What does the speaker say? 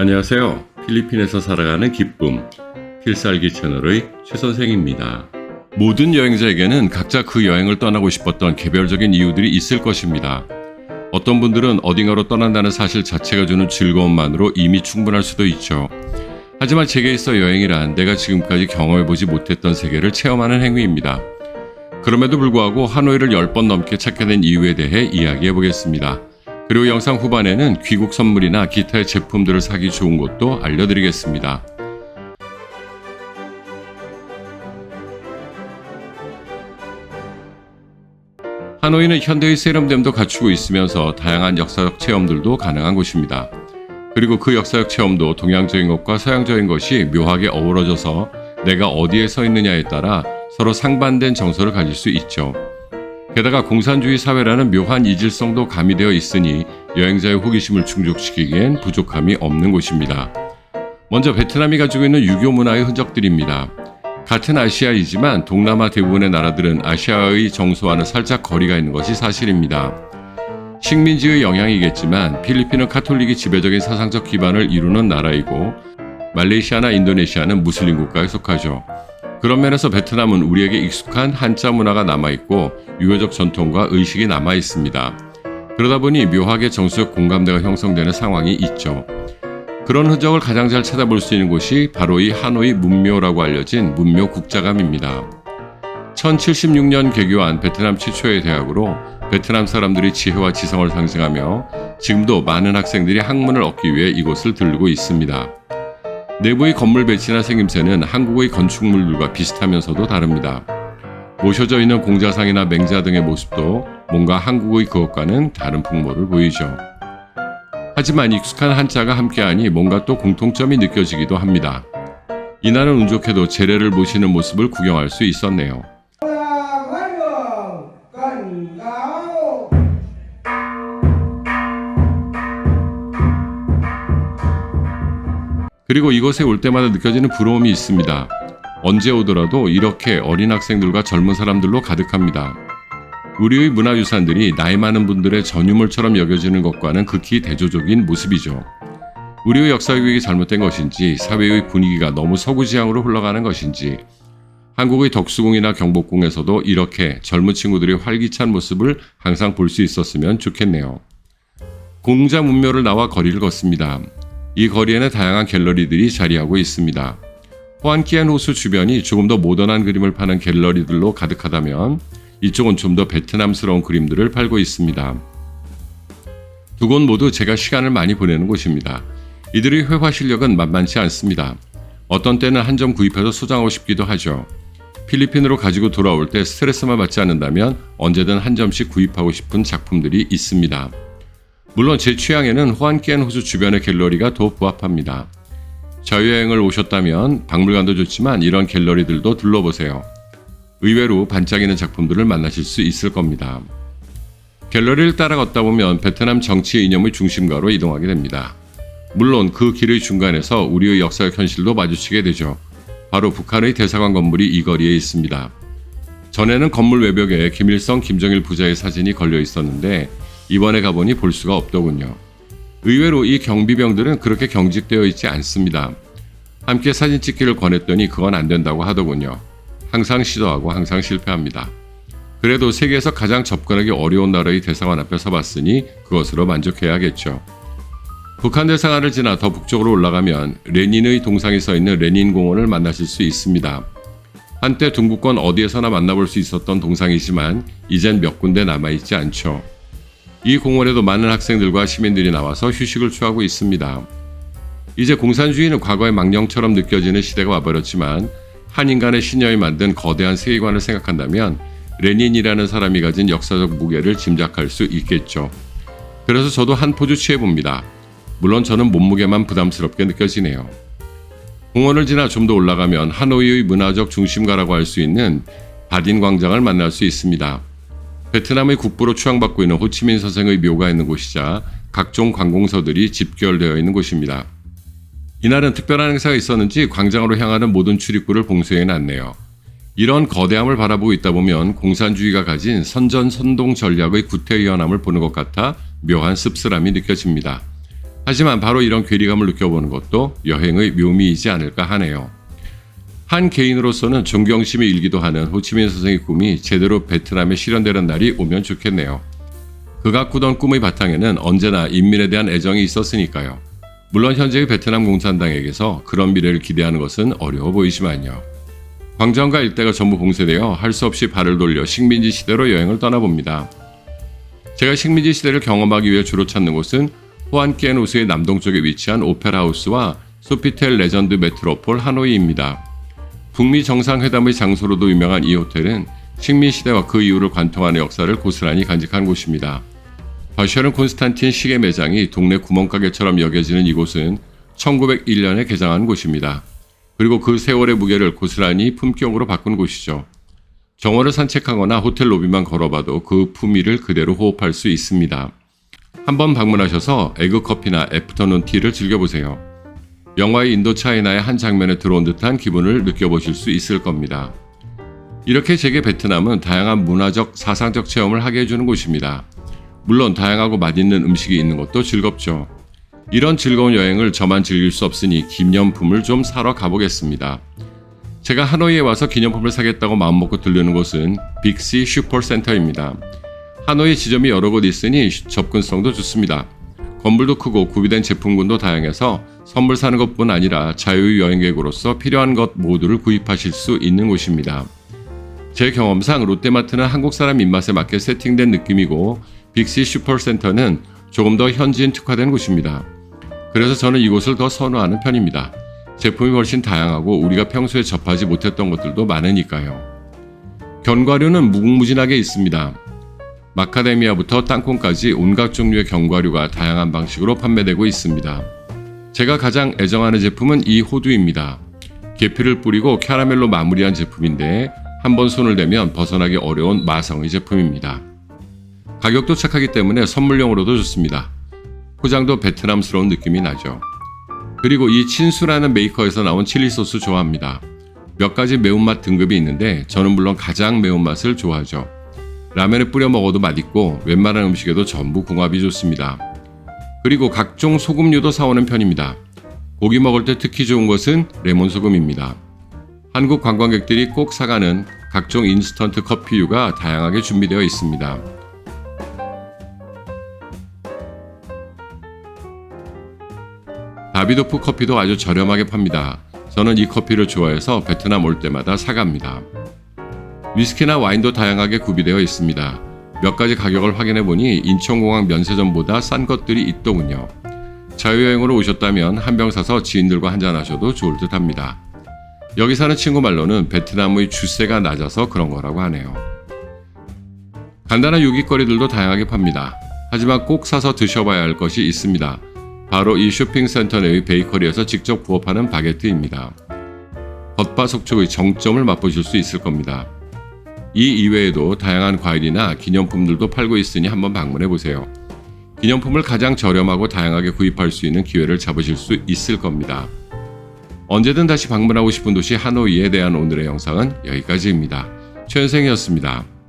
안녕하세요. 필리핀에서 살아가는 기쁨, 필살기 채널의 최 선생입니다. 모든 여행자에게는 각자 그 여행을 떠나고 싶었던 개별적인 이유들이 있을 것입니다. 어떤 분들은 어딘가로 떠난다는 사실 자체가 주는 즐거움만으로 이미 충분할 수도 있죠. 하지만 제게 있어 여행이란 내가 지금까지 경험해보지 못했던 세계를 체험하는 행위입니다. 그럼에도 불구하고 하노이를 10번 넘게 찾게 된 이유에 대해 이야기해 보겠습니다. 그리고 영상 후반에는 귀국 선물이나 기타의 제품들을 사기 좋은 곳도 알려드리겠습니다. 하노이는 현대의 세련됨도 갖추고 있으면서 다양한 역사적 체험들도 가능한 곳입니다. 그리고 그 역사적 체험도 동양적인 것과 서양적인 것이 묘하게 어우러져서 내가 어디에 서 있느냐에 따라 서로 상반된 정서를 가질 수 있죠. 게다가 공산주의 사회라는 묘한 이질성도 가미되어 있으니 여행자의 호기심을 충족시키기엔 부족함이 없는 곳입니다. 먼저 베트남이 가지고 있는 유교 문화의 흔적들입니다. 같은 아시아이지만 동남아 대부분의 나라들은 아시아의 정서와는 살짝 거리가 있는 것이 사실입니다. 식민지의 영향이겠지만 필리핀은 카톨릭이 지배적인 사상적 기반을 이루는 나라이고 말레이시아나 인도네시아는 무슬림 국가에 속하죠. 그런 면에서 베트남은 우리에게 익숙한 한자 문화가 남아있고 유교적 전통과 의식이 남아있습니다. 그러다 보니 묘하게 정수적 공감대가 형성되는 상황이 있죠. 그런 흔적을 가장 잘 찾아볼 수 있는 곳이 바로 이 하노이 문묘라고 알려진 문묘 국자감입니다. 1076년 개교한 베트남 최초의 대학으로 베트남 사람들의 지혜와 지성을 상징하며 지금도 많은 학생들이 학문을 얻기 위해 이곳을 들르고 있습니다. 내부의 건물 배치나 생김새는 한국의 건축물들과 비슷하면서도 다릅니다. 모셔져 있는 공자상이나 맹자 등의 모습도 뭔가 한국의 그것과는 다른 풍모를 보이죠. 하지만 익숙한 한자가 함께하니 뭔가 또 공통점이 느껴지기도 합니다. 이날은 운 좋게도 제례를 모시는 모습을 구경할 수 있었네요. 그리고 이곳에 올 때마다 느껴지는 부러움이 있습니다. 언제 오더라도 이렇게 어린 학생들과 젊은 사람들로 가득합니다. 우리의 문화유산들이 나이 많은 분들의 전유물처럼 여겨지는 것과는 극히 대조적인 모습이죠. 우리의 역사 교육이 잘못된 것인지 사회의 분위기가 너무 서구지향으로 흘러가는 것인지 한국의 덕수궁이나 경복궁에서도 이렇게 젊은 친구들의 활기찬 모습을 항상 볼 수 있었으면 좋겠네요. 공자 문묘를 나와 거리를 걷습니다. 이 거리에는 다양한 갤러리들이 자리하고 있습니다. 호안키안 호수 주변이 조금 더 모던한 그림을 파는 갤러리들로 가득하다면 이쪽은 좀 더 베트남스러운 그림들을 팔고 있습니다. 두 곳 모두 제가 시간을 많이 보내는 곳입니다. 이들의 회화 실력은 만만치 않습니다. 어떤 때는 한 점 구입해서 소장하고 싶기도 하죠. 필리핀으로 가지고 돌아올 때 스트레스만 받지 않는다면 언제든 한 점씩 구입하고 싶은 작품들이 있습니다. 물론 제 취향에는 호안키안 호수 주변의 갤러리가 더 부합합니다. 자유여행을 오셨다면 박물관도 좋지만 이런 갤러리들도 둘러보세요. 의외로 반짝이는 작품들을 만나실 수 있을 겁니다. 갤러리를 따라 걷다 보면 베트남 정치 이념의 중심가로 이동하게 됩니다. 물론 그 길의 중간에서 우리의 역사적 현실도 마주치게 되죠. 바로 북한의 대사관 건물이 이 거리에 있습니다. 전에는 건물 외벽에 김일성, 김정일 부자의 사진이 걸려 있었는데 이번에 가보니 볼 수가 없더군요. 의외로 이 경비병들은 그렇게 경직되어 있지 않습니다. 함께 사진 찍기를 권했더니 그건 안 된다고 하더군요. 항상 시도하고 항상 실패합니다. 그래도 세계에서 가장 접근하기 어려운 나라의 대사관 앞에 서봤으니 그것으로 만족해야겠죠. 북한 대사관을 지나 더 북쪽으로 올라가면 레닌의 동상이 서 있는 레닌 공원을 만나실 수 있습니다. 한때 동구권 어디에서나 만나볼 수 있었던 동상이지만 이젠 몇 군데 남아있지 않죠. 이 공원에도 많은 학생들과 시민들이 나와서 휴식을 취하고 있습니다. 이제 공산주의는 과거의 망령처럼 느껴지는 시대가 와버렸지만 한 인간의 신념이 만든 거대한 세계관을 생각한다면 레닌이라는 사람이 가진 역사적 무게를 짐작할 수 있겠죠. 그래서 저도 한 포즈 취해봅니다. 물론 저는 몸무게만 부담스럽게 느껴지네요. 공원을 지나 좀 더 올라가면 하노이의 문화적 중심가라고 할 수 있는 바딘 광장을 만날 수 있습니다. 베트남의 국부로 추앙받고 있는 호치민 선생의 묘가 있는 곳이자 각종 관공서들이 집결되어 있는 곳입니다. 이날은 특별한 행사가 있었는지 광장으로 향하는 모든 출입구를 봉쇄해 놨네요. 이런 거대함을 바라보고 있다 보면 공산주의가 가진 선전선동 전략의 구태의연함을 보는 것 같아 묘한 씁쓸함이 느껴집니다. 하지만 바로 이런 괴리감을 느껴보는 것도 여행의 묘미이지 않을까 하네요. 한 개인으로서는 존경심이 일기도 하는 호치민 선생의 꿈이 제대로 베트남에 실현되는 날이 오면 좋겠네요. 그가 꾸던 꿈의 바탕에는 언제나 인민에 대한 애정이 있었으니까요. 물론 현재의 베트남 공산당에게서 그런 미래를 기대하는 것은 어려워 보이지만요. 광장과 일대가 전부 봉쇄되어 할 수 없이 발을 돌려 식민지 시대로 여행을 떠나봅니다. 제가 식민지 시대를 경험하기 위해 주로 찾는 곳은 호안키엔 호수의 남동쪽에 위치한 오페라 하우스와 소피텔 레전드 메트로폴 하노이입니다. 북미 정상회담의 장소로도 유명한 이 호텔은 식민 시대와 그 이후를 관통하는 역사를 고스란히 간직한 곳입니다. 버셔는 콘스탄틴 시계 매장이 동네 구멍가게처럼 여겨지는 이곳은 1901년에 개장한 곳입니다. 그리고 그 세월의 무게를 고스란히 품격으로 바꾼 곳이죠. 정원을 산책하거나 호텔 로비만 걸어봐도 그 품위를 그대로 호흡할 수 있습니다. 한번 방문하셔서 에그커피나 애프터눈 티를 즐겨보세요. 영화의 인도 차이나의 한 장면에 들어온 듯한 기분을 느껴보실 수 있을 겁니다. 이렇게 제게 베트남은 다양한 문화적, 사상적 체험을 하게 해주는 곳입니다. 물론 다양하고 맛있는 음식이 있는 것도 즐겁죠. 이런 즐거운 여행을 저만 즐길 수 없으니 기념품을 좀 사러 가보겠습니다. 제가 하노이에 와서 기념품을 사겠다고 마음먹고 들르는 곳은 빅시 슈퍼센터입니다. 하노이 지점이 여러 곳 있으니 접근성도 좋습니다. 건물도 크고 구비된 제품군도 다양해서 선물 사는 것뿐 아니라 자유 여행객으로서 필요한 것 모두를 구입하실 수 있는 곳입니다. 제 경험상 롯데마트는 한국 사람 입맛에 맞게 세팅된 느낌이고 빅시 슈퍼센터는 조금 더 현지인 특화된 곳입니다. 그래서 저는 이곳을 더 선호하는 편입니다. 제품이 훨씬 다양하고 우리가 평소에 접하지 못했던 것들도 많으니까요. 견과류는 무궁무진하게 있습니다. 마카데미아부터 땅콩까지 온갖 종류의 견과류가 다양한 방식으로 판매되고 있습니다. 제가 가장 애정하는 제품은 이 호두입니다. 계피를 뿌리고 캐러멜로 마무리한 제품인데 한번 손을 대면 벗어나기 어려운 마성의 제품입니다. 가격도 착하기 때문에 선물용으로도 좋습니다. 포장도 베트남스러운 느낌이 나죠. 그리고 이 친수라는 메이커에서 나온 칠리 소스 좋아합니다. 몇 가지 매운맛 등급이 있는데 저는 물론 가장 매운맛을 좋아하죠. 라면에 뿌려 먹어도 맛있고 웬만한 음식에도 전부 궁합이 좋습니다. 그리고 각종 소금류도 사오는 편입니다. 고기 먹을 때 특히 좋은 것은 레몬 소금입니다. 한국 관광객들이 꼭 사가는 각종 인스턴트 커피류가 다양하게 준비되어 있습니다. 다비도프 커피도 아주 저렴하게 팝니다. 저는 이 커피를 좋아해서 베트남 올 때마다 사갑니다. 위스키나 와인도 다양하게 구비되어 있습니다. 몇 가지 가격을 확인해 보니 인천공항 면세점보다 싼 것들이 있더군요. 자유여행으로 오셨다면 한 병 사서 지인들과 한잔 하셔도 좋을 듯 합니다. 여기 사는 친구 말로는 베트남의 주세가 낮아서 그런 거라고 하네요. 간단한 유깃거리들도 다양하게 팝니다. 하지만 꼭 사서 드셔봐야 할 것이 있습니다. 바로 이 쇼핑센터 내의 베이커리에서 직접 구워 파는 바게트입니다. 겉바 속촉의 정점을 맛보실 수 있을 겁니다. 이 이외에도 다양한 과일이나 기념품들도 팔고 있으니 한번 방문해 보세요. 기념품을 가장 저렴하고 다양하게 구입할 수 있는 기회를 잡으실 수 있을 겁니다. 언제든 다시 방문하고 싶은 도시 하노이에 대한 오늘의 영상은 여기까지입니다. 최현생이었습니다.